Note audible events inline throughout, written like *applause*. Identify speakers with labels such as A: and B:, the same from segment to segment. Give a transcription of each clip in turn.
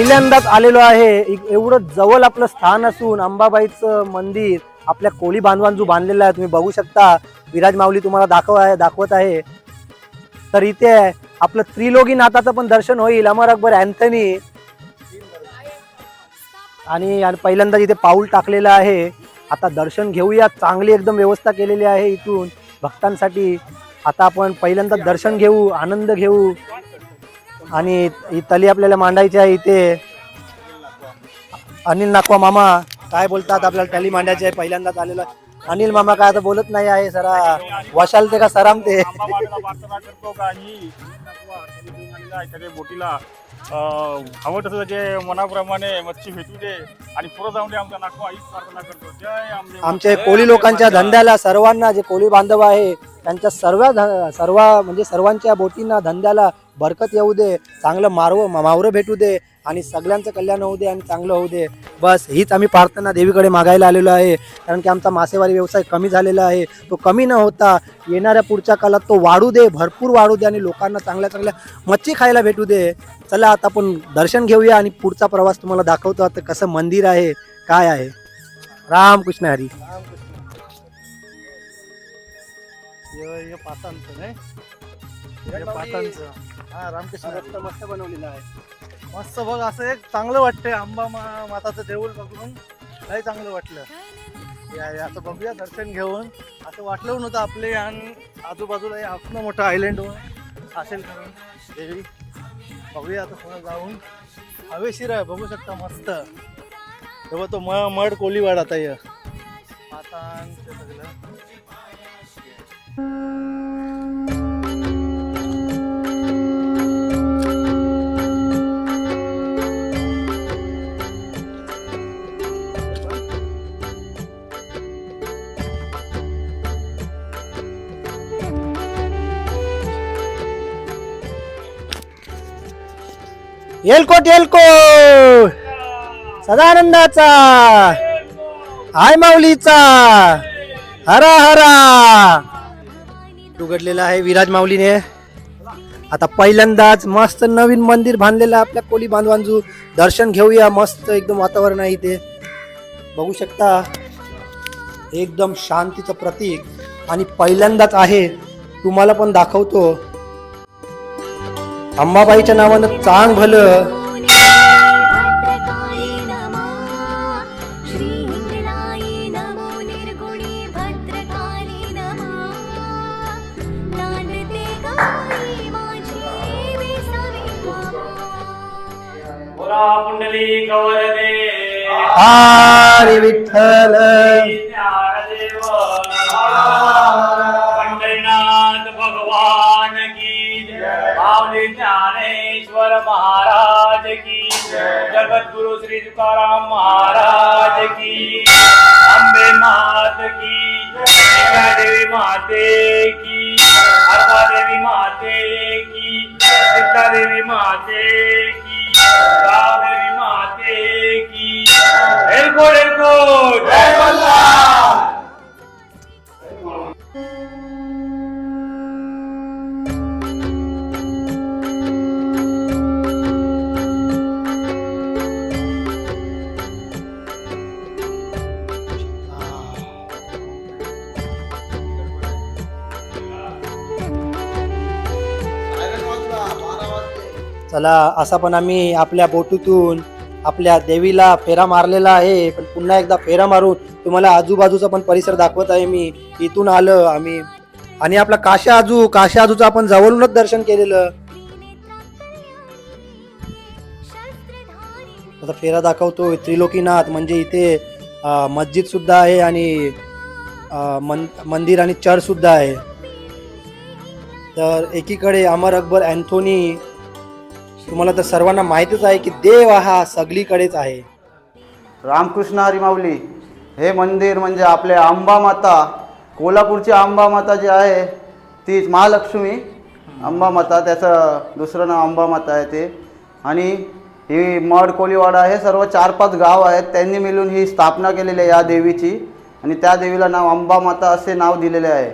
A: पहिल्यांदाच आलेलो आहे. एवढं जवळ आपलं स्थान असून अंबाबाईचं मंदिर आपल्या कोळी बांधवांजू बांधलेलं आहे तुम्ही बघू शकता. विराज माऊली तुम्हाला दाखव आहे दाखवत आहे. तर इथे आपलं त्रिलोगी नाथाचं पण दर्शन होईल. अमर अकबर अँथनी. आणि आणि पहिल्यांदा इथे पाऊल टाकलेलं आहे आता दर्शन घेऊया. चांगली एकदम व्यवस्था केलेली आहे इथून. भक्तांसाठी आता आपण पहिल्यांदा दर्शन घेऊ आनंद घेऊ. आणि ही तली आपल्याला मांडायची आहे इथे. अनिल नाकवा मामा काय बोलतात आपल्याला तली मांडायची आहे? पहिल्यांदाच आलेला अनिल मामा काय आता बोलत नाही आहे सरा. वशाल ते का सराम ते?
B: बोटीला हवं तसं जे मनाप्रमाणे मच्छी भेटू दे आणि पुढे जाऊन आमचा नाकवा हीच प्रार्थना करतो जय
A: आमचे कोळी लोकांच्या धंद्याला सर्वांना जे कोळी बांधव आहे त्यांच्या सर्व सर्व म्हणजे सर्वांच्या बोटींना धंद्याला बरकत येऊ दे चांगलं मारव मावरं भेटू दे आणि सगळ्यांचं कल्याण होऊ दे आणि चांगलं होऊ दे. बस हीच आम्ही प्रार्थना देवीकडे मागायला आलेलो आहे. कारण की आमचा मासेमारी व्यवसाय कमी झालेला आहे. तो कमी न होता येणाऱ्या पुढच्या काळात तो वाढू दे भरपूर वाढू दे आणि लोकांना चांगल्या चांगल्या मच्छी खायला भेटू दे. चला आता आपण दर्शन घेऊया आणि पुढचा प्रवास तुम्हाला दाखवतो. आता कसं मंदिर आहे काय आहे. रामकृष्ण हरी.
C: हा रामकृष्ण
A: मस्त मस्त बनवलेलं आहे.
C: मस्त बघ असं एक चांगलं वाटतंय. मा- माताचं देऊळ बघून लय चांगलं वाटलं. या या, आता बघूया दर्शन घेऊन. असं वाटलं नव्हतं आपले आणि आजूबाजूला हे असणं मोठं आयलंड असेल करून देवी बघूया आता पुढे जाऊन. हवेशीर आहे बघू शकता मस्त. तेव्हा तो म मड कोलीवाड आता सगळं.
A: एलकोट एलकोट सदानंदाचा. हाय माऊलीचा. हरा हरा. उघडलेला आहे विराज माऊलीने. आता पहिल्यांदाच मस्त नवीन मंदिर बांधलेलं आहे आपल्या कोली बांधवांजू दर्शन घेऊया मस्त एकदम वातावरण आहे इथे. बघू शकता एकदम शांतीचं प्रतीक. आणि पहिल्यांदाच आहे तुम्हाला पण दाखवतो. अंबाबाईच्या नावानं चांग भलं.
D: भद्रकाली नमः श्रीहिंगलाय
B: महाराज की जय। जगद्गुरु श्री तुकाराम महाराज की अंबे मात की देवी माते की अर्था देवी माते की सीता देवी माते की राव देवी माते की एलकोट एलकोट जय बल्ला
A: चला असा पण आम्ही आपल्या बोटीतून आपल्या देवीला फेरा मारलेला आहे. पण पुन्हा एकदा फेरा मारून तुम्हाला आजूबाजूचा पण परिसर दाखवत आहे मी. इथून आलं आम्ही. आणि आपला काशा आजू काशा आजूचं आपण जवळूनच दर्शन केलेलं. आता फेरा दाखवतो त्रिलोकीनाथ म्हणजे इथे मस्जिद सुद्धा आहे आणि मन मंदिर आणि चर्च सुद्धा आहे. तर एकीकडे अमर अकबर अँथोनी तुम्हाला तर सर्वांना माहितीच आहे की देव हा सगळीकडेच आहे.
E: रामकृष्ण हरी माऊली हे मंदिर म्हणजे आपले अंबा माता कोल्हापूरची अंबा माता जी आहे तीच महालक्ष्मी अंबा माता त्याचं दुसरं नाव अंबा माता आहे ते. आणि ही मड कोलीवाडा हे सर्व चार पाच गाव आहेत त्यांनी मिळून ही स्थापना केलेली आहे या देवीची. आणि त्या देवीला नाव अंबा माता असे नाव दिलेले आहे.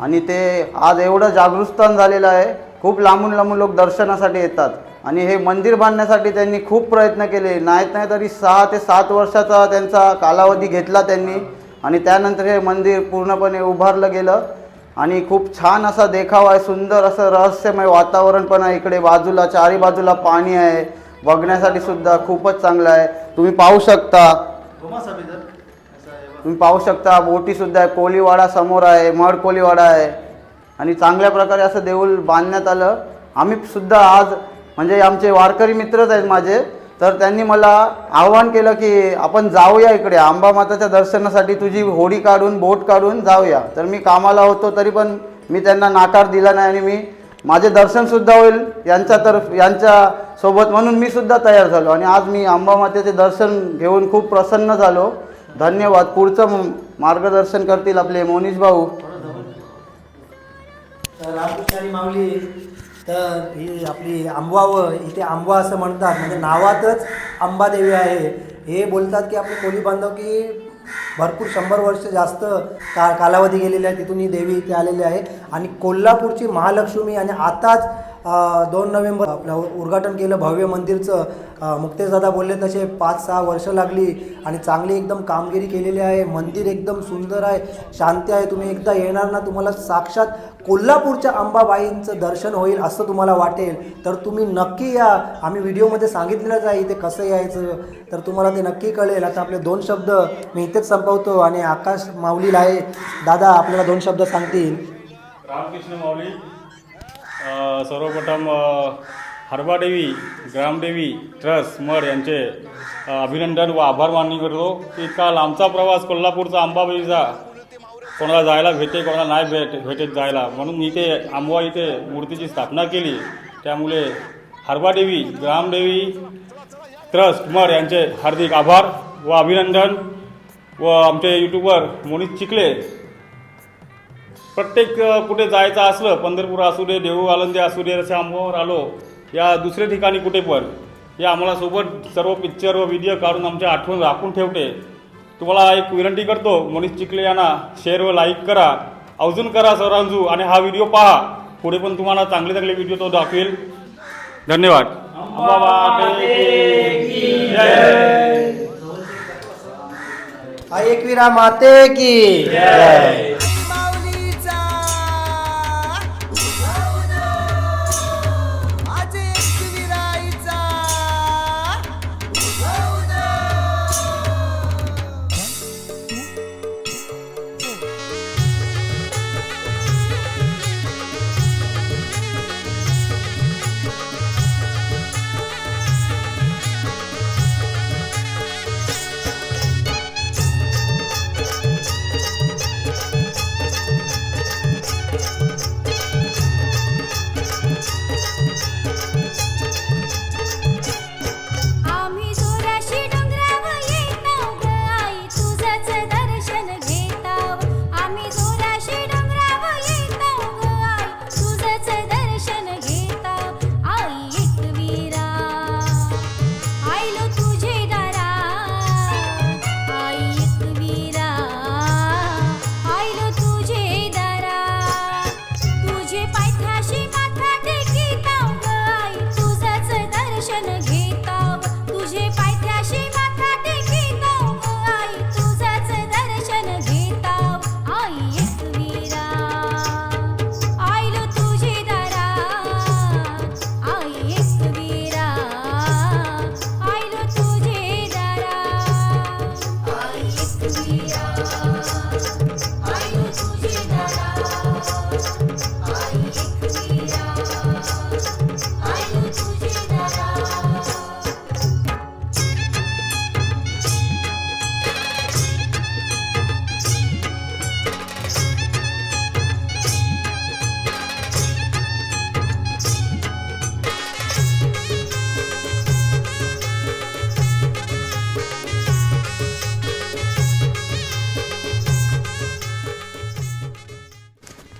E: आणि ते आज एवढं जागृतस्थान झालेलं आहे खूप लांबून लांबून लोक दर्शनासाठी येतात. आणि हे मंदिर बांधण्यासाठी त्यांनी खूप प्रयत्न केले. नाहीत नाही तरी सहा ते सात वर्षाचा त्यांचा कालावधी घेतला त्यांनी. आणि त्यानंतर हे मंदिर पूर्णपणे उभारलं गेलं. आणि खूप छान असा देखावा आहे. सुंदर असं रहस्यमय वातावरण पण आहे इकडे. बाजूला चारी बाजूला पाणी आहे. बघण्यासाठी सुद्धा खूपच चांगलं आहे. तुम्ही पाहू शकता. तुम्ही पाहू शकता बोटीसुद्धा आहे. कोलीवाडा समोर आहे. मड कोलीवाडा आहे. आणि चांगल्या प्रकारे असं देऊळ बांधण्यात आलं. आम्ही सुद्धा आज म्हणजे आमचे वारकरी मित्रच आहेत माझे. तर त्यांनी मला आव्हान केलं की आपण जाऊया इकडे आंबा माताच्या दर्शनासाठी तुझी होडी काढून बोट काढून जाऊया. तर मी कामाला होतो तरी पण मी त्यांना नाकार दिला नाही आणि मी माझे दर्शनसुद्धा होईल यांच्या तर्फ यांच्या सोबत म्हणून मी सुद्धा तयार झालो आणि आज मी आंबा मातेचे दर्शन घेऊन खूप प्रसन्न झालो. धन्यवाद. पुढचं मार्गदर्शन करतील आपले मोनीश भाऊ.
A: तर माऊली तर ही आपली आंबावं इथे आंबा असं म्हणतात. म्हणजे नावातच आंबादेवी आहे. हे बोलतात की आपले कोळी बांधव की भरपूर शंभर वर्ष जास्त का कालावधी गेलेली आहे तिथून ही देवी इथे आलेली आहे. आणि कोल्हापूरची महालक्ष्मी आणि आताच दोन नोव्हेंबर आपलं उद्घाटन केलं भव्य मंदिरचं. अ, मुक्तेशदादा बोलले तसे पाच सहा वर्ष लागली आणि चांगली एकदम कामगिरी केलेली आहे. मंदिर एकदम सुंदर आहे शांती आहे. तुम्ही एकदा येणार ना तुम्हाला साक्षात कोल्हापूरच्या अंबाबाईंचं दर्शन होईल असं तुम्हाला वाटेल. तर तुम्ही नक्की या. आम्ही व्हिडिओमध्ये सांगितलेलंच आहे इथे कसं यायचं. तर तुम्हाला ते नक्की कळेल. आता आपले दोन शब्द मी इथेच संपवतो आणि आकाश माऊलीला आहे. दादा आपल्याला दोन शब्द सांगतील.
B: रामकृष्ण माऊली. सर्वप्रथम हरबादेवी ग्रामदेवी ट्रस्ट मड यांचे अभिनंदन व आभार मानणी करतो की काल आमचा प्रवास कोल्हापूरचा आंबाबाईचा कोणाला जायला भेटे कोणाला नाही भेट भेटेत जायला. म्हणून इथे आंबवा इथे मूर्तीची स्थापना केली. त्यामुळे हरबादेवी ग्रामदेवी ट्रस्ट मड यांचे हार्दिक आभार व अभिनंदन. व आमचे यूट्यूबर मोनित चिखले प्रत्येक कुठे जायचं असलं पंढरपूर असू दे देऊ आळंदी असू दे असे आंबावर आलो या दुसऱ्या ठिकाणी कुठे पण हे आम्हाला सोबत सर्व पिक्चर व व्हिडिओ काढून आमच्या आठवण राखून ठेवते. तुम्हाला एक विनंती करतो मनीष चिखले यांना शेअर व लाईक करा. अजून करा सरांजू आणि हा व्हिडिओ पहा. पुढे पण तुम्हाला चांगले चांगले व्हिडिओ तो दाखवेल. धन्यवाद.
A: एकविरा माते की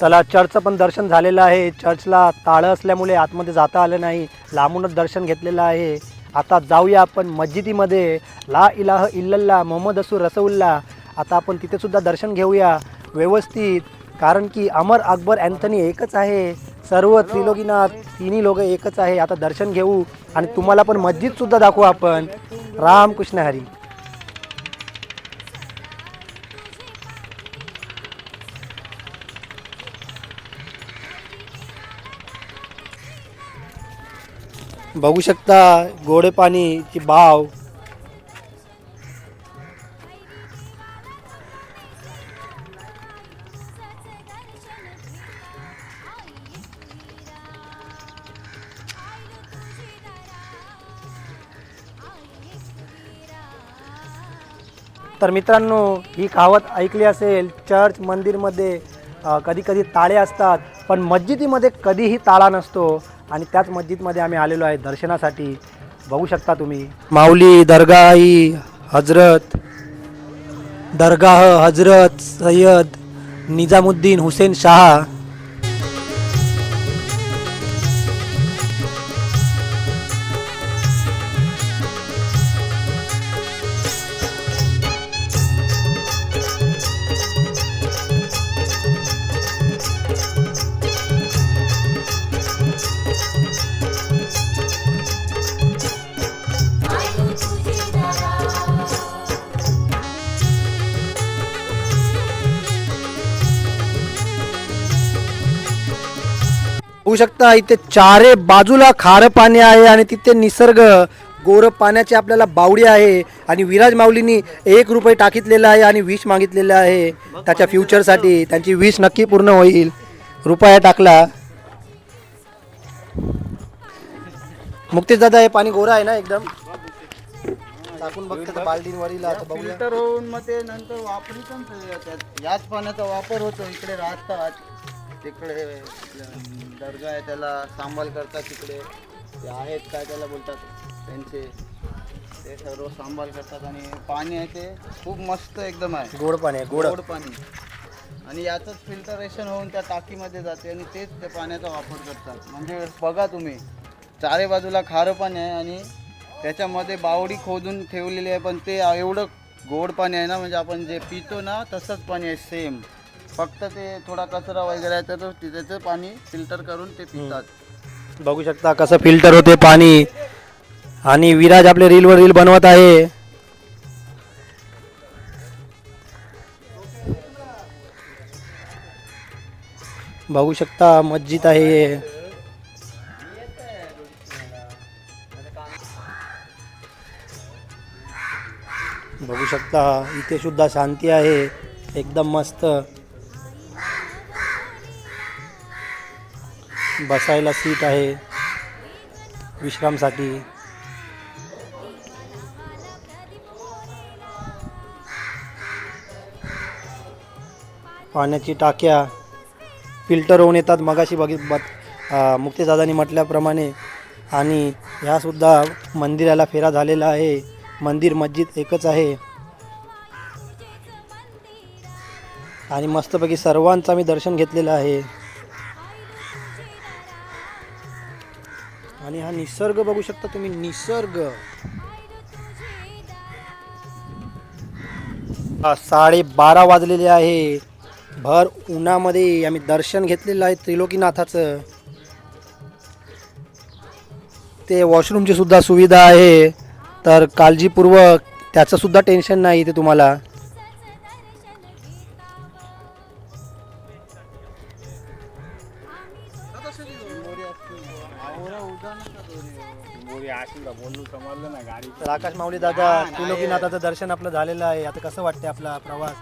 A: चला चर्चचं पण दर्शन झालेलं आहे. चर्चला ताळं असल्यामुळे आतमध्ये जाता आलं नाही. लांबूनच दर्शन घेतलेलं आहे. आता जाऊया आपण मस्जिदीमध्ये. ला इलाह इल्लल्ला मोहम्मद असू रसउल्ला आता आपण तिथेसुद्धा दर्शन घेऊया. व्यवस्थित. कारण की अमर अकबर अँथनी एकच आहे. सर्व त्रिलोकीनाथ तिन्ही लोक एकच आहे. आता दर्शन घेऊ. आणि तुम्हाला पण मस्जिदसुद्धा दाखवू आपण. रामकृष्ण हरी. बघू शकता गोडे पाणीची बाव. तर मित्रांनो ही कहावत ऐकली असेल चर्च मंदिरमध्ये कधी कधी ताळे असतात पण मस्जिदीमध्ये कधीही ताळा नसतो. आणि त्याच मस्जिदमध्ये आम्ही आलेलो आहे दर्शनासाठी. बघू शकता तुम्ही. माऊली दर्गाई हजरत दर्गाह हजरत सय्यद निजामुद्दीन हुसेन शाह बघू शकता इथे चारे बाजूला खारं पाणी आहे आणि तिथे निसर्ग गोर पाण्याची आपल्याला बावडी आहे आणि विराज माऊलींनी एक रुपये टाकितलेला आहे आणि विष मागितलेलं आहे त्याच्या फ्युचरसाठी त्यांची विष नक्की पूर्ण होईल. रुपया टाकला. मुक्तेश दादा हे पाणी गोरं आहे ना एकदम? टाकून बघतात बालदींवरील आता बघूया.
E: फिल्टर होऊन मग ते नंतर वापरी पण याच पाण्याचा वापर होतो इकडे राहतात तिकडे. दर्गा आहे त्याला सांभाळ करतात तिकडे. ते आहेत काय त्याला बोलतात त्यांचे. ते सर्व सांभाळ करतात आणि पाणी आहे ते खूप मस्त एकदम आहे.
A: गोड पाणी आहे गोड.
E: गोड पाणी. आणि याचंच फिल्टरेशन होऊन त्या टाकीमध्ये जाते आणि तेच त्या पाण्याचा वापर करतात. म्हणजे बघा तुम्ही चारी बाजूला खारं पाणी आहे आणि त्याच्यामध्ये बावडी खोदून ठेवलेली आहे पण ते एवढं गोड पाणी आहे ना म्हणजे आपण जे पितो ना तसंच पाणी आहे सेम फक्त ते थोडा कचरा वगैरे आहे तर ते- त्याचं पाणी फिल्टर करून ते पितात.
A: बघू शकता कसं फिल्टर होते पाणी. आणि विराज आपले रीलवर रील बनवत आहे. बघू शकता मस्जिद आहे. बघू शकता इथे सुद्धा शांती आहे. एकदम मस्त. बसायला सीट आहे. विश्रामसाठी. पाण्याची टाक्या फिल्टर होऊन येतात. मगाशी बघित बघ अं, म्हटल्याप्रमाणे. आणि ह्यासुद्धा मंदिराला फेरा झालेला आहे. मंदिर मस्जिद एकच आहे. आणि मस्तपैकी सर्वांचं मी दर्शन घेतलेलं आहे. आणि हा निसर्ग बघू शकता तुम्ही निसर्ग. हा, साडेबारा वाजलेले आहे. भर उन्हामध्ये आम्ही दर्शन घेतलेलं आहे त्रिलोकीनाथाचं. ते वॉशरूमची सुद्धा सुविधा आहे. तर काळजीपूर्वक त्याचं सुद्धा टेन्शन नाही इथे तुम्हाला. तर आकाश माऊली दादा त्रिलोकीनाथाचं दर्शन आपलं झालेलं आहे. आता कसं वाटतंय आपला प्रवास?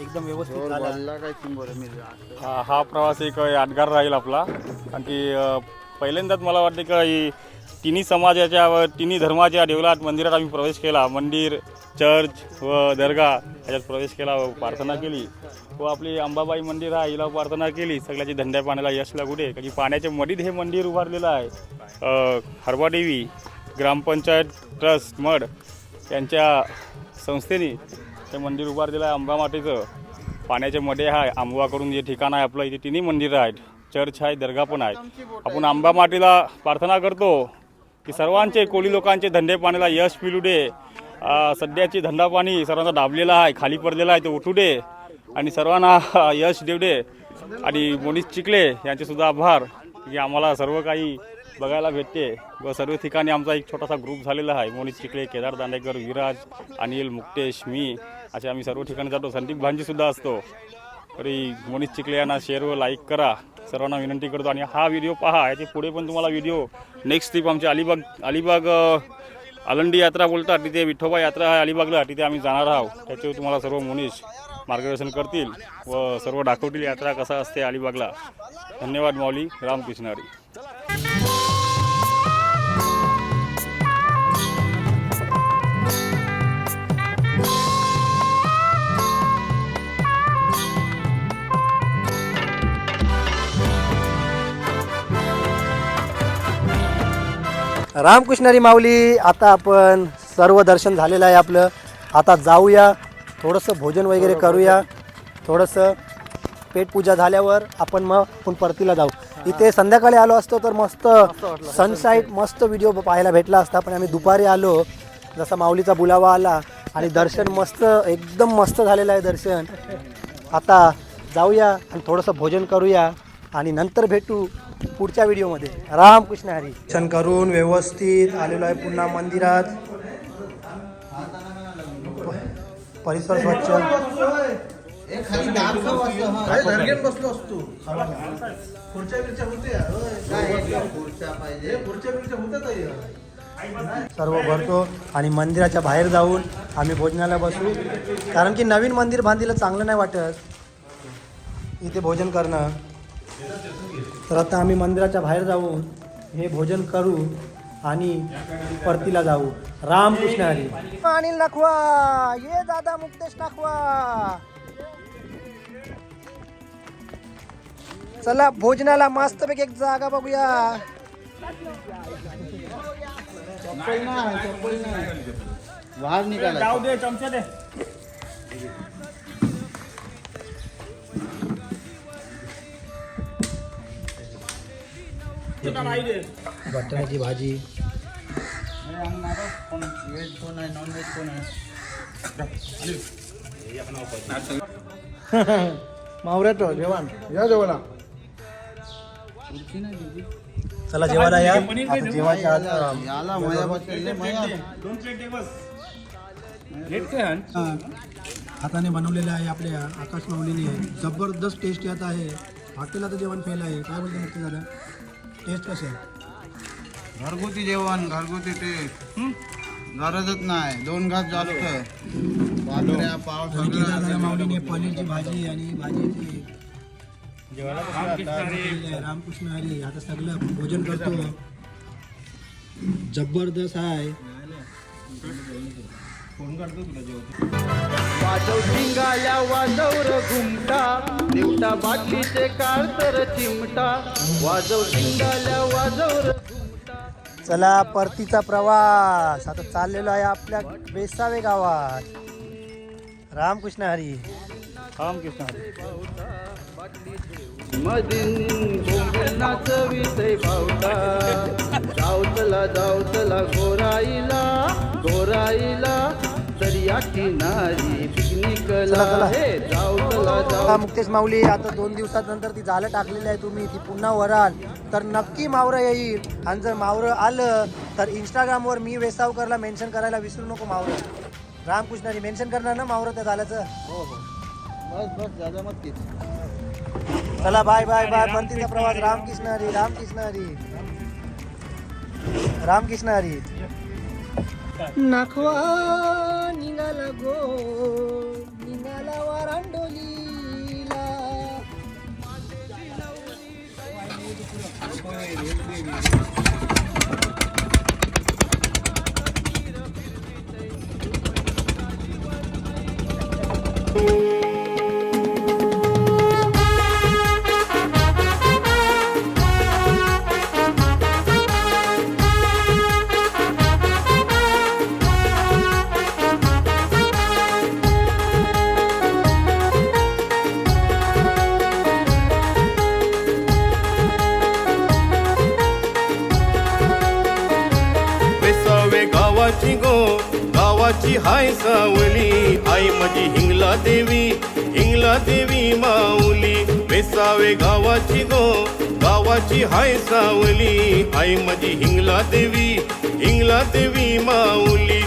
A: एकदम व्यवस्थित झाला.
B: हा हा प्रवास एक यादगार राहील आपला. आणि ती अ, पहिल्यांदाच मला वाटते का तिन्ही समाजाच्या व तिन्ही धर्माच्या देवळात मंदिरात आम्ही प्रवेश केला. मंदिर चर्च व दर्गा याच्यात प्रवेश केला व प्रार्थना केली. व आपली अंबाबाई मंदिर आहे हिला प्रार्थना केली. सगळ्याची धंद्या पाण्याला यश लागू दे. कारण की पाण्याच्या मडीत हे मंदिर उभारलेलं आहे. अ, हरवादेवी ग्रामपंचायत ट्रस्ट मड यांच्या संस्थेने ते मंदिर उभारलेलं आहे अंबा पाण्याचे मडे आहे आंबवा करून जे ठिकाण आहे आपलं इथे तिन्ही मंदिरं आहेत. चर्च आहे दर्गा पण आहेत आपण आंबामाटेला प्रार्थना करतो की सर्वांचे कोळी लोकांचे धंदे पाण्याला यश मिळू दे. सध्याची धंदा पाणी सर्वांचा दाबलेला आहे खाली पडलेला आहे तो उठू दे आणि सर्वांना यश देऊ दे. आणि मोनीश चिखले यांचे सुद्धा आभार की आम्हाला सर्व काही बघायला भेटते. व सर्व ठिकाणी आमचा एक छोटासा ग्रुप झालेला आहे. मोनिश चिखले केदार दांडेकर विराज अनिल मुक्तेश मी. असे आम्ही सर्व ठिकाणी जातो. संदीप भांजीसुद्धा असतो. तरी मोनित चिखले यांना शेअर व लाईक करा. सर्वांना विनंती करतो. आणि हा व्हिडिओ पहा. याचे पुढे पण तुम्हाला व्हिडिओ नेक्स्ट ट्रीप आमची अलिबाग अलिबाग आलंडी यात्रा बोलतात. तिथे विठोबा यात्रा आहे अलिबागला. तिथे आम्ही जाणार आहोत. त्याच्यावर तुम्हाला सर्व मोनिश मार्गदर्शन करतील व सर्व दाखवतील यात्रा कसा असते अलिबागला. धन्यवाद माऊली. रामकृष्ण
A: रामकृष्णारी माऊली आता आपण सर्व दर्शन झालेलं आहे आपलं. आता जाऊया थोडंसं भोजन वगैरे करूया. थोडंसं पेटपूजा झाल्यावर आपण मग आपण परतीला जाऊ. इथे संध्याकाळी आलो असतो तर मस्त सनसाईट मस्त व्हिडिओ पाहायला भेटला असता. पण आम्ही दुपारी आलो जसा माऊलीचा बुलावा आला आणि दर्शन मस्त एकदम मस्त झालेलं आहे दर्शन. आता जाऊया आणि थोडंसं भोजन करूया आणि नंतर भेटू. पुढच्या व्हिडिओमध्ये. रामकृष्ण हरी. दर्शन करून व्यवस्थित आलेलो आहे पुन्हा मंदिरात. परिसर स्वच्छ. सर्व भरतो आणि मंदिराच्या बाहेर जाऊन आम्ही भोजनाला बसू. कारण की नवीन मंदिर बांधलेलं चांगलं नाही वाटत. इथे भोजन करणं. तर आता आम्ही मंदिराच्या बाहेर जाऊन हे भोजन करू आणि परतीला जाऊ. रामकृष्ण हरी. अनिल नाखवा ये दादा मुक्तेश नाखवा. चला भोजनाला मस्तपैकी एक जागा बघूया.
E: बाहेर निघाला.
B: जाऊ दे चमचा दे.
A: बटाट्याची भाजी. *laughs*
E: व्हेज कोण आहे नॉन व्हेज कोण आहे
C: मावऱ्याचं जेवण या जेवणा
A: चला जेवायला या आता. जेवायच्या आत, अं,
E: याला मया बसले मया
A: हाताने बनवलेलं आहे आपल्या आकाश माऊलीने. जबरदस्त टेस्ट येत आहे. हॉटेलाचं जेवण फेल आहे. काय बोलते मुक्ती दादा टेस्ट कसे आहे
E: घरगुती जेवण घरगुती टेस्ट. गरजच नाही. दोन घास जास्त. भाकऱ्या पाव
A: माऊलीने पनीरची भाजी आणि भाजीची रामकृष्ण हरी आता. सगळं भोजन करतो. जबरदस्त आहे.
F: वाजव शिंगाल्या वाजवर घुमटा देवटा बाटलीचे काळतर चिमटा. वाजव शिंगाल्या वाजवर
A: चला परतीचा प्रवास. आता चाललेलो आहे आपल्या बेसावे गावात. रामकृष्ण हरी.
B: रामकृष्ण हरी.
F: गोंगणाच विषय जावतला जावतला गोराईला गोराईला दर्या किनारी पिकनिकला
A: चला, चला.
F: हे जाव
A: हा मुक्तेश माऊली आता दोन दिवसानंतर ती झालं टाकलेली आहे तुम्ही. ती पुन्हा वराल. तर नक्की मावरं येईल. आणि जर मावरं आलं तर इंस्टाग्रामवर मी वेसावकरला मेन्शन करायला विसरू नको मावरं. रामकृष्णारी मेन्शन करणार ना मावरं त्या झाल्याचं
E: बस बस दादा मत तीच
A: चला बाय बाय बाय परतीचा प्रवास. रामकृष्ण हरी रामकृष्ण हरी रामकृष्ण हरी नाखवा निघाला गो निघाला वारांडोलीला.
G: you गावाची हाय सावली आई माझी हिंगला देवी हिंगला देवी माऊली. वेसावे गावाची गो गावाची हाय सावली आई माझी हिंगला देवी हिंगला देवी माऊली.